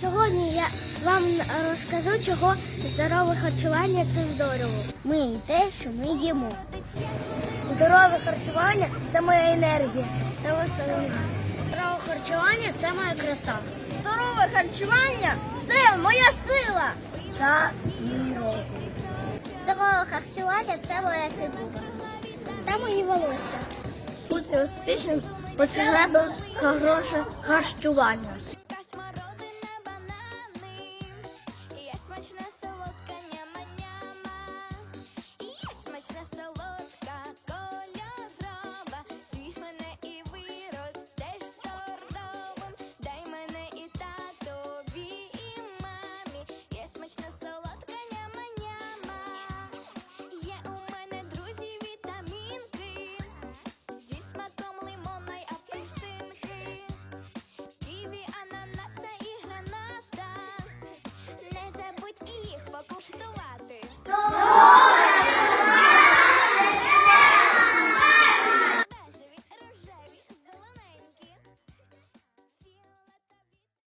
Сьогодні я вам розкажу, чого здорове харчування це здорово. Ми і те, що ми їмо. Здорове харчування це моя енергія. Це. Здорове харчування це моя краса. Здорове харчування це моя сила та мій. Здорове харчування це моя фігура. Та мої волосся. Бути успішним потрібно хороше харчування.